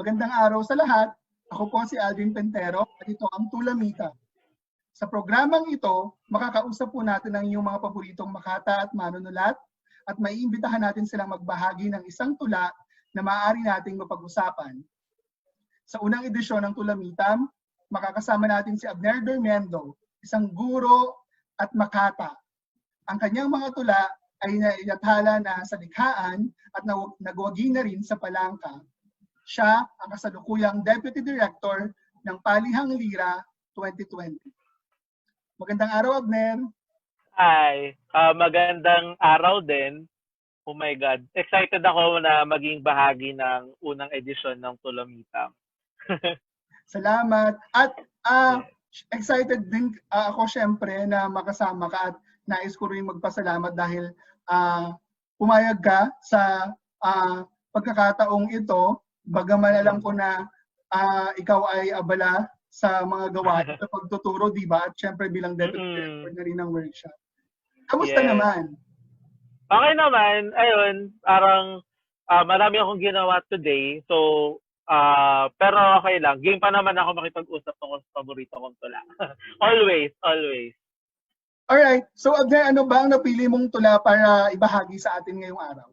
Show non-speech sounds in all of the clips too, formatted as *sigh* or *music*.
Magandang araw sa lahat. Ako po si Aldrin Pentero at ito ang Tulamita. Sa programang ito, makakausap po natin ang inyong mga paboritong makata at manunulat at maiimbitahan natin silang magbahagi ng isang tula na maaari nating mapag-usapan. Sa unang edisyon ng Tulamitam, makakasama natin si Abner Dormendo, isang guro at makata. Ang kanyang mga tula ay nailathala na sa likhaan at nagwagi na rin sa palangka. Siya ang kasalukuyang Deputy Director ng Palihang Lira 2020. Magandang araw, Abner. Hi, ah, magandang araw din. Oh my God. Excited ako na maging bahagi ng unang edisyon ng Tulomitang. *laughs* Salamat. At ah, excited din ah, ako syempre na makasama ka at nais ko rin magpasalamat dahil ah, pumayag ka sa ah, pagkakataong ito. Bagaman alam ko na ah, ikaw ay abala sa mga gawain *laughs* sa pagtuturo, di ba? At syempre bilang deputy Mm-mm. director na rin ng workshop. Kamusta Yes. naman? Okay naman, ayun, parang ah, marami akong ginawa today. So, ah, pero okay lang. Game pa naman ako makipag-usap tungkol sa paborito kong tula. *laughs* always, always. Alright. So, Abner, ano ba ang napili mong tula para ibahagi sa atin ngayong araw?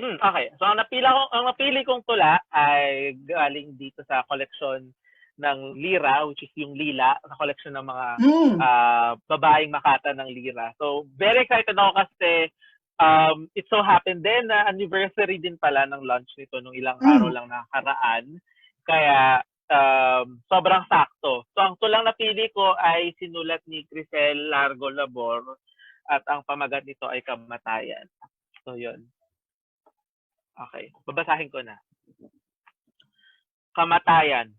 Hmm, okay. So ang napila ko, ang napili kong tula ay galing dito sa collection ng Lira, which is yung Lila, sa collection ng mga Hmm. ah babaeng makata ng Lira. So very excited ako kasi um, it so happened din na anniversary din pala ng launch nito nung ilang Mm. araw lang nakaraan. Kaya um, sobrang sakto. So ang tulang napili ko ay sinulat ni Crisel Largo Labor at ang pamagat nito ay Kamatayan. So yun. Okay, babasahin ko na. Kamatayan.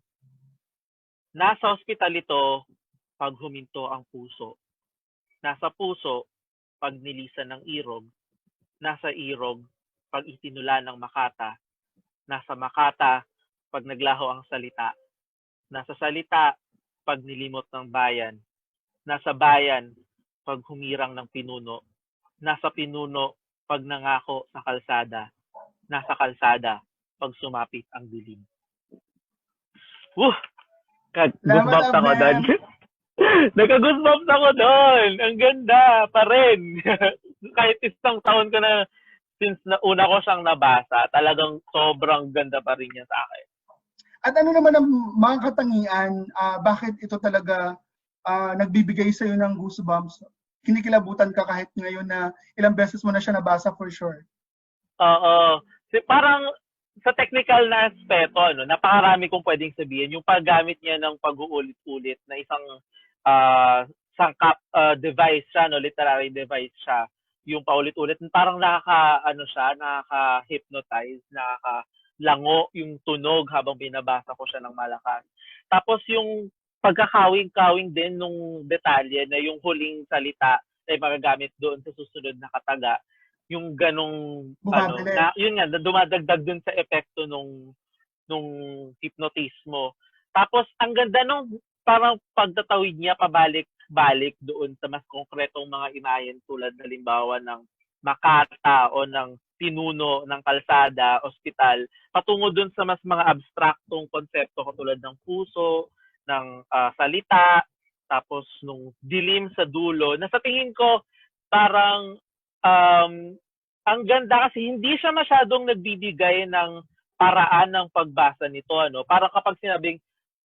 Nasa ospital ito pag huminto ang puso. Nasa puso pag nilisan ng irog. Nasa irog pag itinula ng makata. Nasa makata pag naglaho ang salita. Nasa salita pag nilimot ng bayan. Nasa bayan pag humirang ng pinuno. Nasa pinuno pag nangako sa kalsada. Nasa kalsada pag sumapit ang dilim. Woo! Kag- Salamat, Goosebumps ako doon. *laughs* Nagka-goosebumps ako doon. Ang ganda pa rin. *laughs* Kahit isang taon ko na since na una ko siyang nabasa, talagang sobrang ganda pa rin niya sa akin. At ano naman ang mga katangian, ah, bakit ito talaga ah, nagbibigay sa iyo ng goosebumps? Kinikilabutan ka kahit ngayon na ilang beses mo na siya nabasa for sure. Oo. Si, parang sa technical na aspeto, ano, napakarami kong pwedeng sabihin. Yung paggamit niya ng pag-uulit-ulit na isang ah, sangkap ah, device siya, no, literary device siya. Yung paulit-ulit, parang nakaka, ano siya, nakaka-hypnotize, nakaka-lango yung tunog habang binabasa ko siya ng malakas. Tapos yung pagkakawing-kawing din nung detalye na yung huling salita ay magagamit doon sa susunod na kataga yung ganong ano na yun nga dumadagdag dun sa epekto nung nung hypnotismo tapos ang ganda nung parang pagtatawid niya pabalik-balik doon sa mas konkretong mga imahen tulad halimbawa ng Makata o ng pinuno ng kalsada, ospital, patungo doon sa mas mga abstraktong konsepto katulad ng puso, ng ah, salita, tapos nung dilim sa dulo, na sa tingin ko parang um, ang ganda kasi hindi siya masyadong nagbibigay ng paraan ng pagbasa nito ano? Para kapag sinabing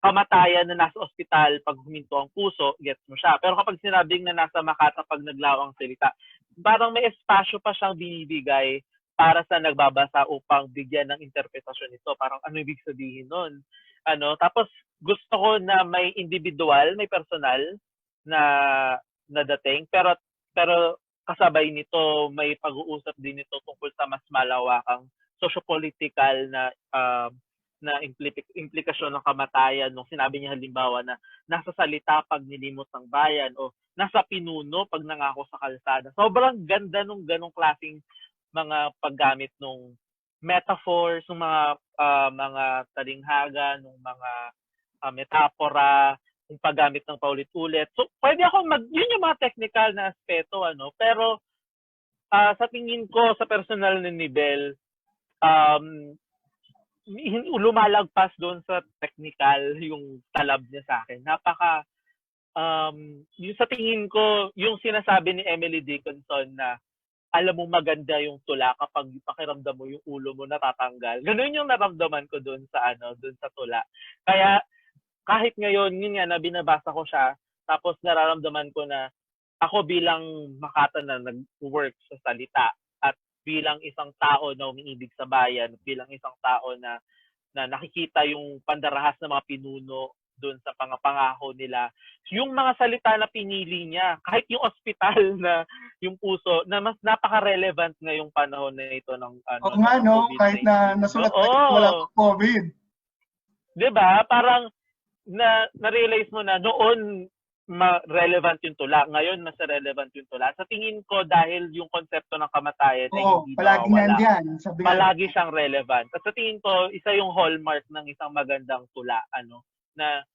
kamatayan na nasa ospital pag huminto ang puso gets mo siya. Pero kapag sinabing na nasa Makata pag naglaw ang salita parang may espasyo pa siyang binibigay para sa nagbabasa upang bigyan ng interpretasyon nito. Parang ano ibig sabihin nun? Ano? Tapos gusto ko na may individual may personal na na dating pero pero kasabay nito may pag-uusap din ito tungkol sa mas malawakang sociopolitical na um, na impli- implikasyon ng kamatayan nung sinabi niya halimbawa na nasa salita pag nilimot ng bayan o nasa pinuno pag nangako sa kalsada. Sobrang ganda nung ganong klaseng mga paggamit nung metaphors, ng mga ah, mga talinghaga, ng mga ah, metapora, yung paggamit ng paulit-ulit. So, pwede ako mag, yun yung mga technical na aspeto, ano, pero ah, sa tingin ko, sa personal na nivel, um, lumalagpas doon sa technical yung talab niya sa akin. Napaka um yung sa tingin ko, yung sinasabi ni Emily Dickinson na alam mo maganda yung tula kapag pakiramdam mo yung ulo mo natatanggal. Ganun yung naramdaman ko doon sa ano, doon sa tula. Kaya kahit ngayon, yun nga na binabasa ko siya, tapos nararamdaman ko na ako bilang Makata na nag-work sa salita at bilang isang tao na umiibig sa bayan, bilang isang tao na na nakikita yung pandarahas ng mga pinuno doon sa pangapangako nila. Yung mga salita na pinili niya, kahit yung ospital *laughs* na yung puso, na mas napaka-relevant ngayong panahon na ito ng ano, Oo nga, ng no? COVID-19. Kahit na nasulat Oo. na wala pang COVID. 'di ba? Parang na na-realize mo na noon ma- relevant yung tula. Ngayon mas relevant yung tula. Sa tingin ko dahil yung konsepto ng kamatayan ay Oo, hindi palagi nawawala. nandiyan. Sabi Palagi siyang relevant. At sa tingin ko, isa yung hallmark ng isang magandang tula, ano, na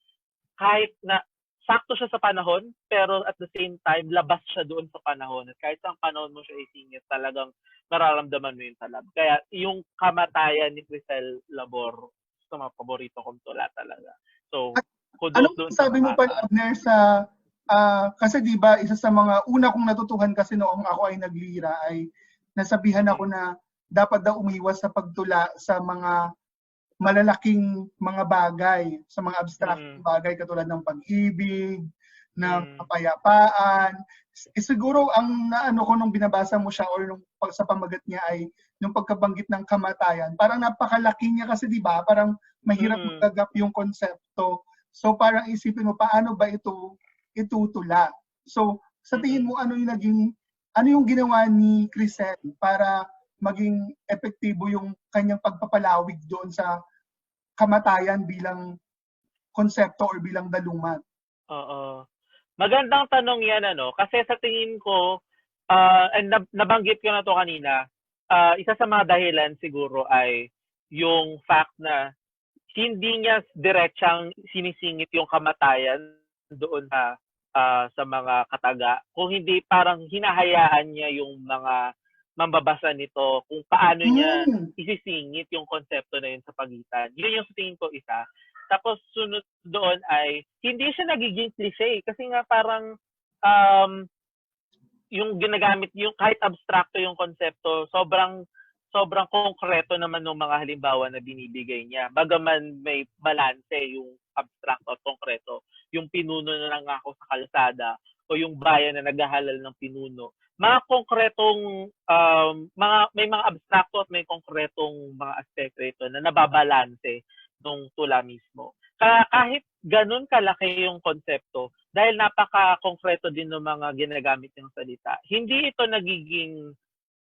kahit na sakto siya sa panahon, pero at the same time, labas siya doon sa panahon. At kahit sa panahon mo siya isingit, talagang nararamdaman mo yung talab. Kaya yung kamatayan ni Crisel Labor, sa mga paborito kong tula talaga. So, kudos Anong doon sa sabi mo pa. Abner, sa... ah, kasi di ba isa sa mga una kong natutuhan kasi noong ako ay naglira ay nasabihan ako na dapat daw umiwas sa pagtula sa mga malalaking mga bagay, sa mga abstract Mm. bagay katulad ng pag-ibig, ng Mm. kapayapaan. Eh, siguro ang naano ko nung binabasa mo siya or nung sa pamagat niya ay nung pagkabanggit ng kamatayan. Parang napakalaki niya kasi 'di ba? Parang mahirap Mm. magagap yung konsepto. So parang isipin mo paano ba ito itutula. So sa tingin mo ano yung naging ano yung ginawa ni Crisel para maging epektibo yung kanyang pagpapalawig doon sa kamatayan bilang konsepto or bilang daluman? Oo. Magandang tanong yan, ano? Kasi sa tingin ko, ah, and nab- nabanggit ko na to kanina, ah, isa sa mga dahilan siguro ay yung fact na hindi niya diretsang sinisingit yung kamatayan doon sa ah, sa mga kataga. Kung hindi parang hinahayaan niya yung mga mambabasa nito kung paano niya Hmm. isisingit yung konsepto na yun sa pagitan. Yun yung sa tingin ko isa. Tapos sunod doon ay hindi siya nagiging cliche kasi nga parang um, yung ginagamit yung kahit abstrakto yung konsepto sobrang sobrang konkreto naman ng mga halimbawa na binibigay niya. Bagaman may balanse yung abstrakto at konkreto. Yung pinuno na nangako sa kalsada o yung bayan na naghahalal ng pinuno. Mga konkretong um, mga may mga abstrakto at may konkretong mga aspekto ito na nababalanse nung tula mismo. Kaya kahit ganun kalaki yung konsepto, dahil napaka-konkreto din ng mga ginagamit ng salita, hindi ito nagiging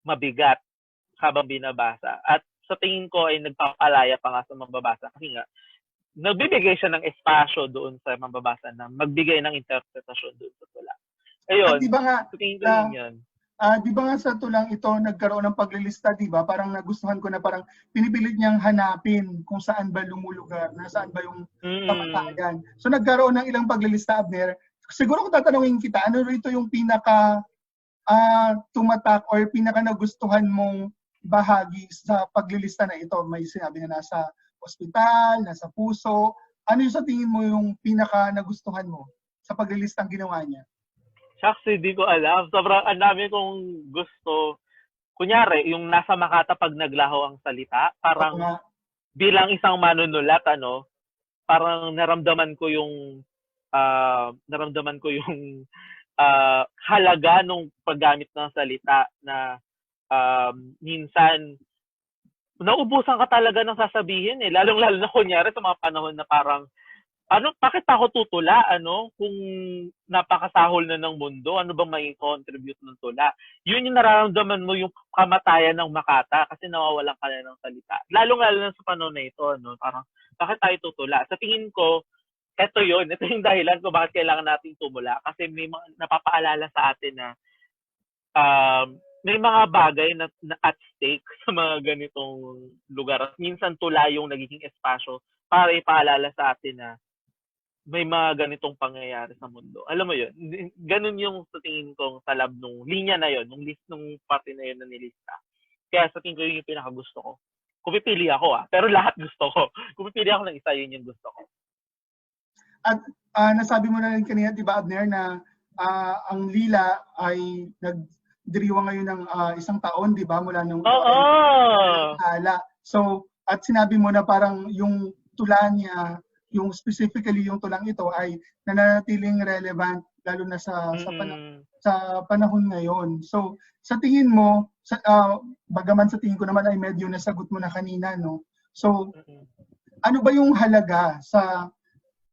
mabigat habang binabasa. At sa tingin ko ay nagpapalaya pa nga sa mambabasa kasi nga nagbibigay siya ng espasyo doon sa mambabasa na magbigay ng interpretasyon doon sa tula. Ayun, At di ba nga, sa tingin ko ah, yun ah, di ba nga sa tulang ito nagkaroon ng paglilista, di ba? Parang nagustuhan ko na parang pinipilit niyang hanapin kung saan ba lumulugar, nasaan ba yung Mm, kamatayan. So nagkaroon ng ilang paglilista, Abner. Siguro kung tatanungin kita, ano rito yung pinaka ah, tumatak or pinaka nagustuhan mong bahagi sa paglilista na ito? May sinabi na nasa ospital, nasa puso. Ano yung sa tingin mo yung pinaka nagustuhan mo sa paglilistang ginawa niya? Shucks, hindi ko alam. Sobrang ang dami kong gusto. Kunyari, yung nasa Makata pag naglaho ang salita, parang bilang isang manunulat, ano, parang naramdaman ko yung ah, naramdaman ko yung *laughs* ah, halaga nung paggamit ng salita na um, minsan naubusan ka talaga ng sasabihin eh. Lalong-lalo na kunyari sa mga panahon na parang ano, bakit ako tutula, ano, kung napakasahol na ng mundo, ano ba may contribute ng tula? Yun yung nararamdaman mo yung kamatayan ng Makata kasi nawawalan ka na ng salita. Lalong-lalo na sa panahon na ito, ano, parang, bakit tayo tutula? Sa tingin ko, eto yun, ito yung dahilan kung bakit kailangan nating tumula. Kasi may mga napapaalala sa atin na um, may mga bagay na, na at stake *laughs* sa mga ganitong lugar. Minsan tula yung nagiging espasyo para ipaalala sa atin na may mga ganitong pangyayari sa mundo. Alam mo yun, ganun yung sa tingin kong talab nung linya na yun, nung list nung parte na yun na nilista. Kaya sa tingin ko yun yung pinakagusto ko. Kung pipili ako ah. Pero lahat gusto ko. *laughs* Kung pipili ako ng isa, yun yung gusto ko. Ah, nasabi mo na rin kanina, di ba, Abner, na ah, ang Lila ay nagdiriwa ngayon ng ah, isang taon, di ba, mula nung Oo! ala. So, at sinabi mo na parang yung tula niya, yung specifically yung tulang ito ay nananatiling relevant lalo na sa sa, pana- Mm-mm. sa panahon ngayon. So, sa tingin mo, sa, ah, bagaman sa tingin ko naman ay medyo nasagot mo na kanina, no? So, Mm-mm. ano ba yung halaga sa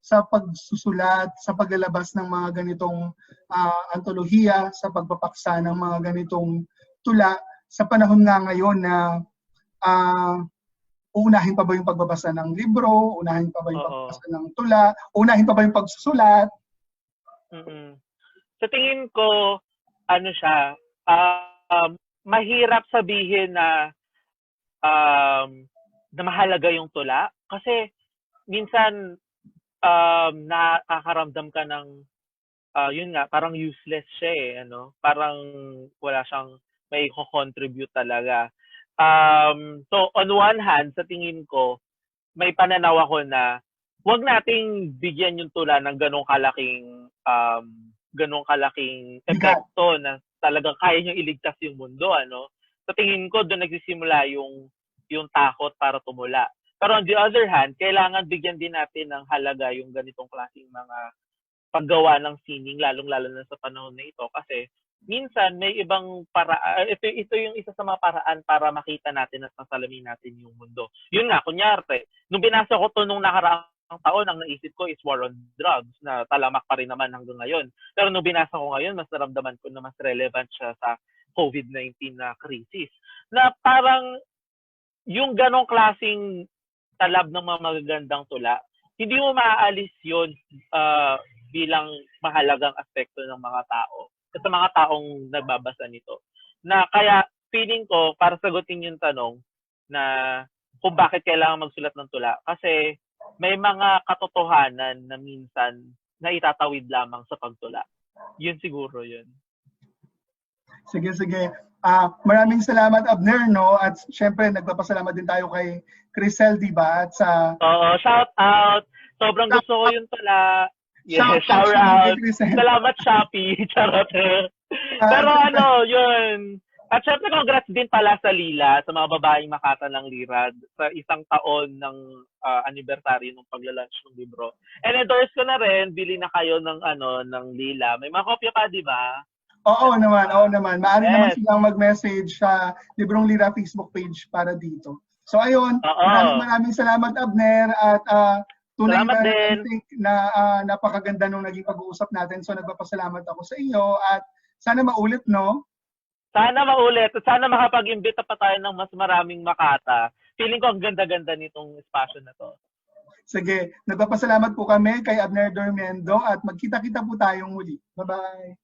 sa pagsusulat, sa paglalabas ng mga ganitong ah, antolohiya, sa pagpapaksa ng mga ganitong tula sa panahon nga ngayon na ah, uunahin pa ba yung pagbabasa ng libro, unahin pa ba yung Oo. pagbabasa ng tula, unahin pa ba yung pagsusulat? Mm-mm. Sa tingin ko, ano siya, ah, um, mahirap sabihin na um, na mahalaga yung tula kasi minsan um, nakakaramdam ka ng ah, yun nga, parang useless siya eh, ano? Parang wala siyang may contribute talaga. Um, so on one hand, sa tingin ko, may pananaw ako na wag nating bigyan yung tula ng ganong kalaking um ganong kalaking epekto na talagang kaya niyang iligtas yung mundo ano? Sa tingin ko doon nagsisimula yung yung takot para tumula. Pero on the other hand kailangan bigyan din natin ng halaga yung ganitong klaseng mga paggawa ng sining lalong lalo na sa panahon na ito kasi minsan may ibang paraan ito ito yung isa sa mga paraan para makita natin at masalamin natin yung mundo yun nga kunyari nung binasa ko to nung nakaraang taon, ang naisip ko is war on drugs na talamak pa rin naman hanggang ngayon. Pero nung binasa ko ngayon, mas naramdaman ko na mas relevant siya sa COVID-19 na crisis. Na parang yung ganong klasing talab ng mga magagandang tula, hindi mo maaalis yun ah, bilang mahalagang aspekto ng mga tao. Sa mga taong nagbabasa nito. Na kaya feeling ko, para sagutin yung tanong, na kung bakit kailangan magsulat ng tula. Kasi may mga katotohanan na minsan na itatawid lamang sa pagtula. Yun siguro yun. Sige, sige. Ah, maraming salamat Abner, no? At syempre, nagpapasalamat din tayo kay Crisel, di ba? At sa Oo, shout out! Sobrang gusto ko yung tula. Yes, shout, sa out! Salamat Shopee! *laughs* Charot. Ah, Pero ano, yun. At syempre, congrats din pala sa Lila, sa mga babaeng makata ng Lirad, sa isang taon ng ah, anniversary ng pagla-launch ng libro. And endorse ko na rin, bili na kayo ng ano ng Lila. May mga kopya pa, di ba? Oo naman, oo naman. Maaari Yes. naman silang mag-message sa Librong Lira Facebook page para dito. So ayun, maraming maraming salamat Abner at ah, tunay Salamat na, din. I think na ah, napakaganda nung naging pag-uusap natin. So nagpapasalamat ako sa iyo at sana maulit, no? Sana maulit at sana makapag-imbita pa tayo ng mas maraming makata. Feeling ko ang ganda-ganda nitong espasyo na to. Sige, nagpapasalamat po kami kay Abner Dormendo at magkita-kita po tayong muli. Bye-bye!